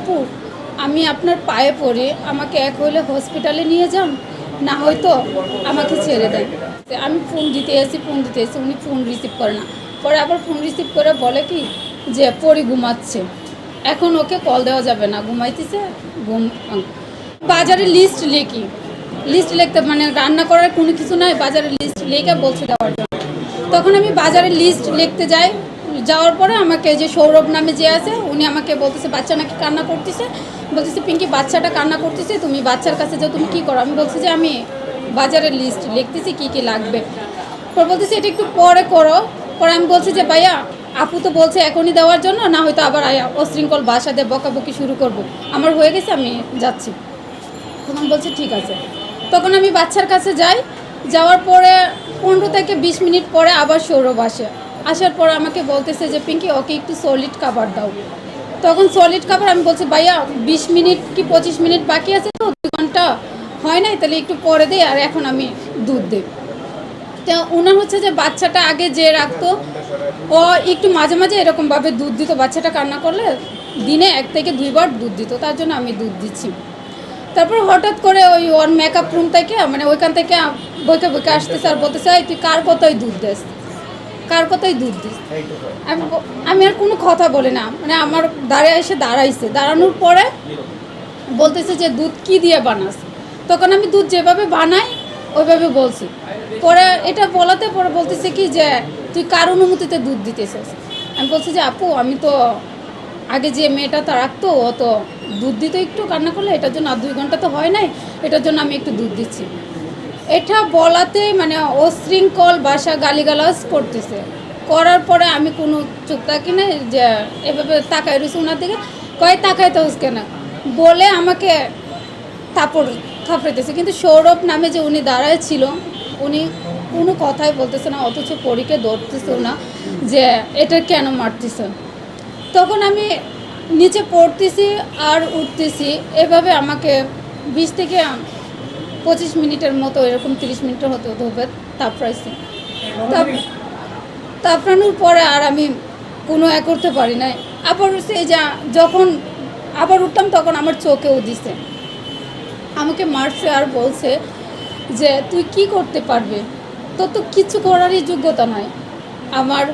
আপু, আমি আপনার পায়ে পড়ে আমাকে এক হইলে হসপিটালে নিয়ে যান, না হয়তো আমাকে ছেড়ে দেন। আমি ফোন দিতে এসেছি ফোন দিতে এসেছি, উনি ফোন রিসিভ করে না। পরে আবার ফোন রিসিভ করে বলে কি যে, পরি ঘুমাচ্ছে। এখন ওকে কল দেওয়া যাবে না, ঘুমাইতেছে, ঘুম বাজারে লিস্ট লিখি। লিস্ট লিখতে মানে রান্না করার কোনো কিছু নাই, বাজারে লিস্ট লিখে বলছে দেওয়ার জন্য। তখন আমি বাজারে লিস্ট লিখতে যাই যাওয়ার পরে আমাকে যে সৌরভ নামে যে আছে, উনি আমাকে বলতেছে, বাচ্চা নাকি কান্না করতেছে? বলতেছে, পিঙ্কি, বাচ্চাটা কান্না করতেছে, তুমি বাচ্চার কাছে যাও, তুমি কী করো? আমি বলছি যে, আমি বাজারের লিস্ট লিখতেছি, কী কী লাগবে? পর বলতেছে, এটা একটু পরে করো। পরে আমি বলছি যে, ভাইয়া, আপু তো বলছে এখনই দেওয়ার জন্য, না হয়তো আবার অশৃঙ্খল বাসা দিয়ে বকাবকি শুরু করব। আমার হয়ে গেছে, আমি যাচ্ছি। তখন বলছে, ঠিক আছে। তখন আমি বাচ্চার কাছে যাই, যাওয়ার পরে পনেরো থেকে বিশ মিনিট পরে আবার সৌরভ আসে। আসার পর আমাকে বলতেছে যে, পিঙ্কি, ওকে একটু সলিড খাবার দাও। তখন সলিড খাবার আমি বলছি, ভাইয়া, বিশ মিনিট কি পঁচিশ মিনিট বাকি আছে তো? দুই ঘণ্টা হয় নাই, তাহলে একটু পরে দেই আর এখন আমি দুধ দিই তো ওনার হচ্ছে যে, বাচ্চাটা আগে যে রাখতো, ও একটু মাঝে মাঝে এরকমভাবে দুধ দিত। বাচ্চাটা কান্না করলে দিনে এক থেকে দুইবার দুধ দিত, তার জন্য আমি দুধ দিচ্ছি। তারপর হঠাৎ করে ওই ওর মেকআপ রুম থেকে মানে ওইখান থেকে বইকে বইকে আসতেছে আর বলতেছে, "এই, তুই কার কতই দুধ দিস? কার কথাই দুধ দিস। আমি আমি আর কোনো কথা বলি না। মানে আমার দাঁড়িয়ে এসে দাঁড়াইছে। দাঁড়ানোর পরে বলতেছে যে দুধ কি দিয়ে বানাস? তখন আমি দুধ যেভাবে বানাই ওইভাবে বলছি। পরে এটা বলাতে পরে বলতেছে কি যে তুই কার অনুমতিতে দুধ দিতেছিস? আমি বলছি যে আপু আমি তো আগে যে মেয়েটা তা রাখতো ও তো দুধ দিত একটু কান্না করলে। এটার জন্য আর দুই ঘণ্টা তো হয় নাই। এটার জন্য আমি একটু দুধ দিচ্ছি। এটা বলাতে মানে অশৃঙ্খল বাসা গালিগালাজ করতেছে। করার পরে আমি কোনো চুপ থাকি না, যে এভাবে তাকাই রয়েছে ওনার দিকে। কয় তাকাই তো কেন বলে আমাকে থাপড়, থাপড়াইতেছে। কিন্তু সৌরভ নামে যে উনি দাঁড়ায় ছিল, উনি কোনো কথাই বলতেছে না, অথচ পরীকে ধরতেছেও না যে এটা কেন মারতেছে। তখন আমি নিচে পড়তেছি আর উঠতেছি। এভাবে আমাকে বিশ থেকে পঁচিশ মিনিটের মতো, এরকম তিরিশ মিনিটের হতো ধোপে তাপড়াইছে তাপ- তাপড়ানোর পরে আর আমি কোনো এ করতে পারি নাই। আবার সেই যা যখন আবার উঠতাম তখন আমার চোখেও দিছে। আমাকে মারছে আর বলছে যে, তুই কি করতে পারবে? তোর তো কিছু করারই যোগ্যতা নাই। আমার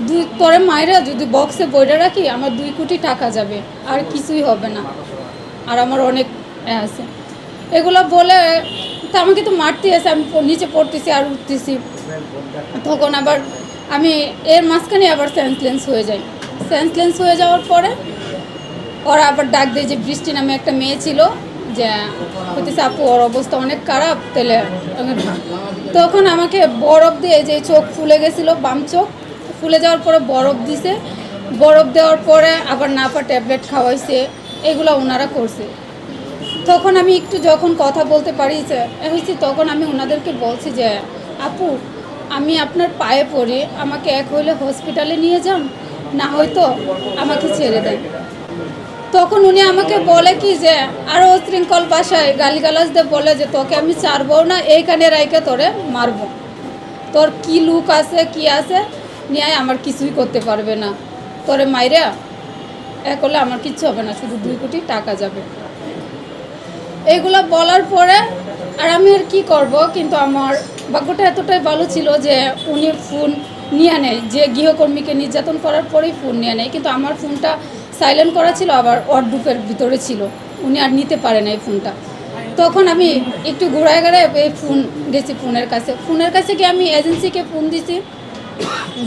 দুই, তোরে মায়েরা যদি বক্সে বইটা রাখি, আমার দুই কোটি টাকা যাবে, আর কিছুই হবে না। আর আমার অনেক আছে। এগুলো বলে, তা আমাকে তো মারতে আছে আমি নিচে পড়তেছি আর উঠতেছি। তখন আবার আমি এর মাঝখানে আবার সেন্সলেন্স হয়ে যাই। সেন্সলেন্স হয়ে যাওয়ার পরে ওরা আবার ডাক দেয় যে, বৃষ্টি নামে একটা মেয়ে ছিল, যে হতেছে আপু, ওর অবস্থা অনেক খারাপ, তাহলে তখন আমাকে বরফ দিয়ে যে চোখ ফুলে গেছিল, বাম চোখ ফুলে যাওয়ার পরে বরফ দিছে। বরফ দেওয়ার পরে আবার নাফা ট্যাবলেট খাওয়াইছে, এগুলো ওনারা করছে। তখন আমি একটু যখন কথা বলতে পারি হয়েছি তখন আমি ওনাদেরকে বলছি যে, আপু, আমি আপনার পায়ে পড়ে, আমাকে এক হইলে হসপিটালে নিয়ে যান, না হয়তো আমাকে ছেড়ে দেন। তখন উনি আমাকে বলে কি যে আরও শৃঙ্খল বাসায় গালিগালাজ দিয়ে বলে যে, তোকে আমি ছাড়বো না এইখানে রাইকে তোরে মারবো। তোর কি লুক আছে, কি আছে নিয়ে আমার কিছুই করতে পারবে না। তোরে মাইরা, এক হলে আমার কিচ্ছু হবে না, শুধু দুই কোটি টাকা যাবে। এইগুলো বলার পরে আর আমি আর কি করব, কিন্তু আমার ভাগ্যটা এতটাই ভালো ছিল যে উনি ফোন নিয়ে নেয়। যে গৃহকর্মীকে নির্যাতন করার পরেই ফোন নিয়ে নেয়, কিন্তু আমার ফোনটা সাইলেন্ট করা ছিল, আবার অর্ডুপের ভিতরে ছিল। উনি আর নিতে পারে না এই ফোনটা। তখন আমি একটু ঘোরায় ঘোরায় এই ফোন গেছি ফোনের কাছে। ফোনের কাছে গিয়ে আমি এজেন্সিকে ফোন দিছি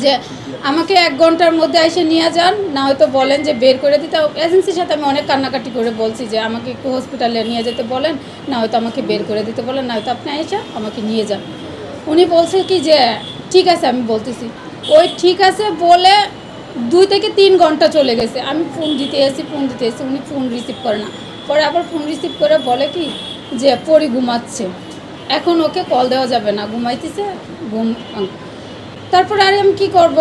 যে আমাকে এক ঘণ্টার মধ্যে এসে নিয়ে যান, না হয়তো বলেন যে বের করে দিতে। এজেন্সির সাথে আমি অনেক কান্নাকাটি করে বলছি যে আমাকে একটু হসপিটালে নিয়ে যেতে বলেন, না হয়তো আমাকে বের করে দিতে বলেন, না হয়তো আপনি এসে আমাকে নিয়ে যান। উনি বলছে কি যে, ঠিক আছে, আমি বলতেছি। ওই ঠিক আছে বলে দুই থেকে তিন ঘণ্টা চলে গেছে। আমি ফোন দিতে এসেছি ফোন দিতে এসেছি, উনি ফোন রিসিভ করে না। পরে আবার ফোন রিসিভ করে বলে কি যে, পরি ঘুমাচ্ছে। এখন ওকে কল দেওয়া যাবে না। ঘুমাইতেছে, ঘুম তারপরে আরে আমি কি করব?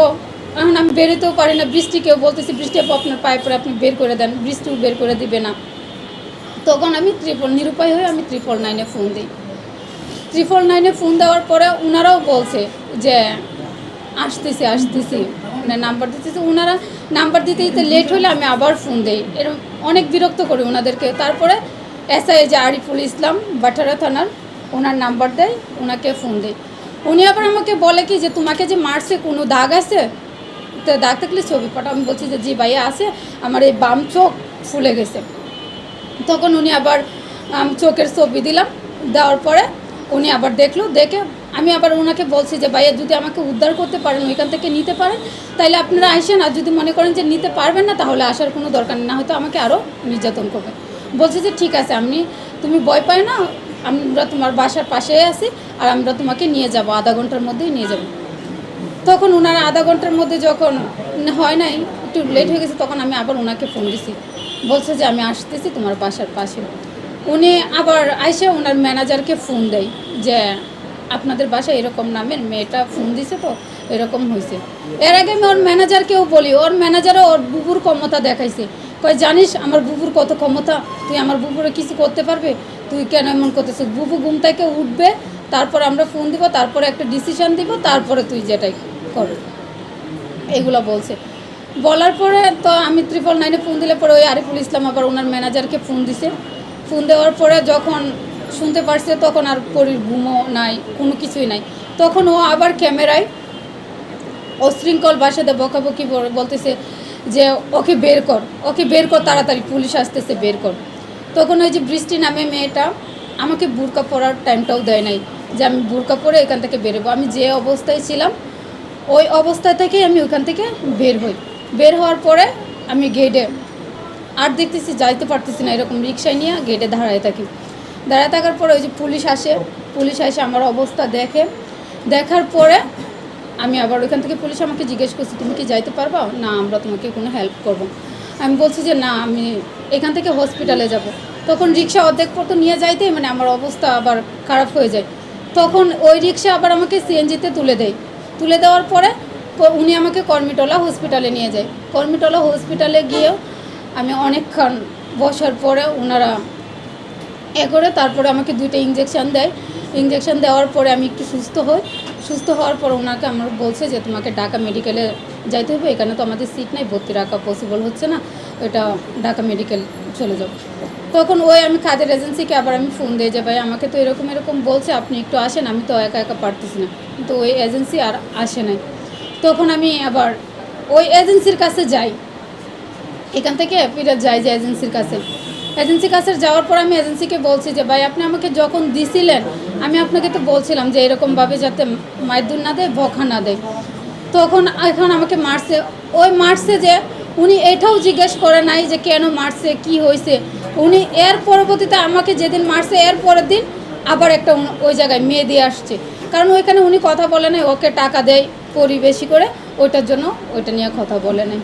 এখন আমি বেরোতেও পারি না বৃষ্টিকেও বলতেছি, বৃষ্টি আপু আপনার পায়ে পরে আপনি বের করে দেন, বৃষ্টিও বের করে দিবে না। তখন আমি ত্রিপল, নিরুপায় হয়ে আমি ত্রিপল নাইনে ফোন দিই। ত্রিপল নাইনে ফোন দেওয়ার পরে ওনারাও বলছে যে, আসতেছি আসতেছি। মানে নাম্বার দিতেছে ওনারা নাম্বার দিতে দিতে লেট হলে আমি আবার ফোন দিই। এরকম অনেক বিরক্ত করি ওনাদেরকে তারপরে এসআই যে আরিফুল ইসলাম, বাটারা থানার ওনার নাম্বার দেয় ওনাকে ফোন দেয় উনি আবার আমাকে বলে কি যে, তোমাকে যে মারছে, কোনো দাগ আছে? তো দাগ থাকলে ছবি পাঠাও। আমি বলছি যে, জি ভাইয়া আছে, আমার এই বাম চোখ ফুলে গেছে। তখন উনি আবার চোখের ছবি দিলাম। দেওয়ার পরে উনি আবার দেখল, দেখে আমি আবার ওনাকে বলছি যে, ভাইয়া, যদি আমাকে উদ্ধার করতে পারেন, ওইখান থেকে নিতে পারেন তাহলে আপনারা আসেন আর যদি মনে করেন যে, নিতে পারবেন না, তাহলে আসার কোনো দরকার না হয়তো আমাকে আরও নির্যাতন করবে। বলছে যে, ঠিক আছে, আপনি, তুমি ভয় পায় না আমরা তোমার বাসার পাশেই আছি আর আমরা তোমাকে নিয়ে যাব, আধা ঘণ্টার মধ্যেই নিয়ে যাব। তখন ওনারা আধা ঘণ্টার মধ্যে যখন হয় নাই, একটু লেট হয়ে গেছে, তখন আমি আবার ওনাকে ফোন দিছি। বলছে যে, আমি আসতেছি তোমার বাসার পাশে। উনি আবার আইসে ওনার ম্যানেজারকে ফোন দেয় যে, আপনাদের বাসায় এরকম নামের মেয়েটা ফোন দিছে তো, এরকম হয়েছে এর আগে আমি ওর ম্যানেজারকেও বলি, ওর ম্যানেজারও ওর বুবুর ক্ষমতা দেখাইছে। কয়, জানিস, আমার বুবুর কত ক্ষমতা? তুই আমার বুবুরে কিছু করতে পারবে? তুই কেন এমন করতেছিস? বুবু ঘুম থেকে উঠবে, তারপর আমরা ফোন দিব, তারপরে একটা ডিসিশন দিব, তারপরে তুই যেটাই কর। এগুলো বলছে। বলার পরে তো আমি ত্রিপল নাইনে ফোন দিলে পরে ওই আরিফুল ইসলাম আবার ওনার ম্যানেজারকে ফোন দিছে। ফোন দেওয়ার পরে যখন শুনতে পারছে, তখন আর পরির ঘুমও নাই, কোনো কিছুই নাই। তখন ও আবার ক্যামেরায় অশৃঙ্খল বাসাতে বকাবকি বলতেছে যে, ওকে বের কর, ওকে বের কর, তাড়াতাড়ি পুলিশ আসতেছে, বের কর। তখন ওই যে বৃষ্টি নামে মেয়েটা আমাকে বুরকা পরার টাইমটাও দেয় নাই যে আমি বুরকা পরে এখান থেকে বেরোবো। আমি যে অবস্থায় ছিলাম, ওই অবস্থা থেকেই আমি ওখান থেকে বের হই। বের হওয়ার পরে আমি গেটে আর দেখতেছি যাইতে পারতেছি না, এরকম রিক্সায় নিয়ে গেটে দাঁড়ায় থাকি। দাঁড়ায় থাকার পরে ওই যে পুলিশ আসে, পুলিশ এসে আমার অবস্থা দেখে। দেখার পরে আমি আবার ওইখান থেকে পুলিশ আমাকে জিজ্ঞেস করছি, তুমি কি যাইতে পারবা? না, আমরা তোমাকে কোনো হেল্প করব আমি বলছি যে, না, আমি এখান থেকে হসপিটালে যাব। তখন রিক্সা অর্ধেক পর্যন্ত নিয়ে যাইতে মানে আমার অবস্থা আবার খারাপ হয়ে যায়। তখন ওই রিক্সা আবার আমাকে সিএনজিতে তুলে দেয়। তুলে দেওয়ার পরে উনি আমাকে কর্মিটলা হসপিটালে নিয়ে যায়। কর্মিটলা হসপিটালে গিয়েও আমি অনেকক্ষণ বসার পরে ওনারা এ করে তারপরে আমাকে দুইটা ইঞ্জেকশান দেয়। ইঞ্জেকশান দেওয়ার পরে আমি একটু সুস্থ হই। সুস্থ হওয়ার পর ওনাকে আমার বলছে যে, তোমাকে ঢাকা মেডিকেলে যাইতে হবে এখানে তো আমাদের সিট নাই, ভর্তি রাখা পসিবল হচ্ছে না এটা ঢাকা মেডিকেল চলে যাও তখন ওই আমি কাজের এজেন্সিকে আবার আমি ফোন দিয়ে যে, ভাই, আমাকে তো এরকম এরকম বলছে, আপনি একটু আসেন, আমি তো একা একা পারতেছি না। কিন্তু ওই এজেন্সি আর আসে নাই। তখন আমি আবার ওই এজেন্সির কাছে যাই। এখান থেকে ফিরে যাই যে এজেন্সির কাছে। এজেন্সির কাছে যাওয়ার পর আমি এজেন্সিকে বলছি যে, ভাই, আপনি আমাকে যখন দিছিলেন, আমি আপনাকে তো বলছিলাম যে, এরকমভাবে যাতে মাইদুর না দেয় বখা না দেয়। তখন এখন আমাকে মারছে। ওই মারছে যে উনি এটাও জিজ্ঞেস করে নাই যে কেন মারছে, কি হয়েছে উনি এর পরবর্তীতে আমাকে যেদিন মারছে, এর পরের দিন আবার একটা ওই জায়গায় মেয়ে দিয়ে আসছে। কারণ ওইখানে উনি কথা বলে নাই, ওকে টাকা দেয় পরিবেশি করে, ওইটার জন্য ওইটা নিয়ে কথা বলে নাই।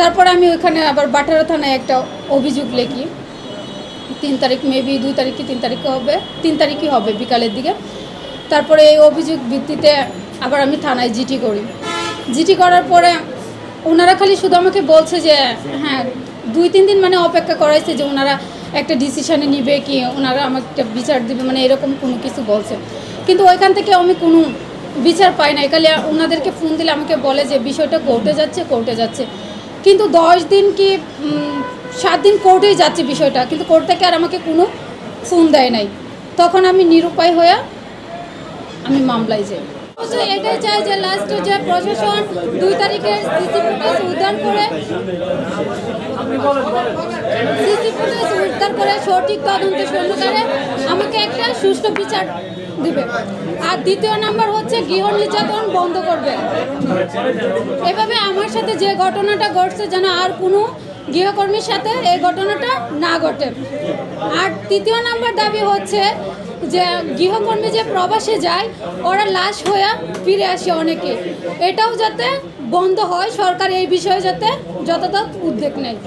তারপর আমি ওইখানে আবার বাটারা থানায় একটা অভিযোগ লিখি। তিন তারিখ মেবি দুই তারিখ কি তিন তারিখে হবে, তিন তারিখই হবে বিকালের দিকে। তারপরে এই অভিযোগ ভিত্তিতে আবার আমি থানায় জিটি করি। জিটি করার পরে ওনারা খালি শুধু আমাকে বলছে যে হ্যাঁ দুই, তিন দিন মানে অপেক্ষা করাইছে যে ওনারা একটা ডিসিশানে নিবে কি, ওনারা আমাকে একটা বিচার দিবে মানে এরকম কোনো কিছু বলছে। কিন্তু ওইখান থেকে আমি কোনো বিচার পাই না খালি ওনাদেরকে ফোন দিলে আমাকে বলে যে বিষয়টা কোর্টে যাচ্ছে কোর্টে যাচ্ছে। কিন্তু দশ দিন কি সাত দিন কোর্টেই যাচ্ছে বিষয়টা, কিন্তু কোর্ট থেকে আর আমাকে কোনো ফোন দেয় নাই। তখন আমি নিরুপায় হয়ে আমি মামলায় যাই। এটাই চাই যে লাস্টে যে প্রশাসন দুই তারিখের সিসি ফুটেজ উদ্ধার করে সিসি ফুটেজ উদ্ধার করে সঠিক তদন্ত সহকারে আমাকে একটা সুষ্ঠু বিচার দিবে। আর দ্বিতীয় নাম্বার হচ্ছে গৃহ নির্যাতন বন্ধ করবে। এভাবে আমার সাথে যে ঘটনাটা ঘটছে যেন আর কোনো গৃহকর্মীর সাথে এই ঘটনাটা না ঘটে। আর তৃতীয় নাম্বার দাবি হচ্ছে যে গৃহকর্মী যে প্রবাসে যায়, ওরা লাশ হয়ে ফিরে আসে অনেকে। এটাও যাতে বন্ধ হয় সরকার এই বিষয়ে যাতে যথাযথ উদ্যোগ নেয়।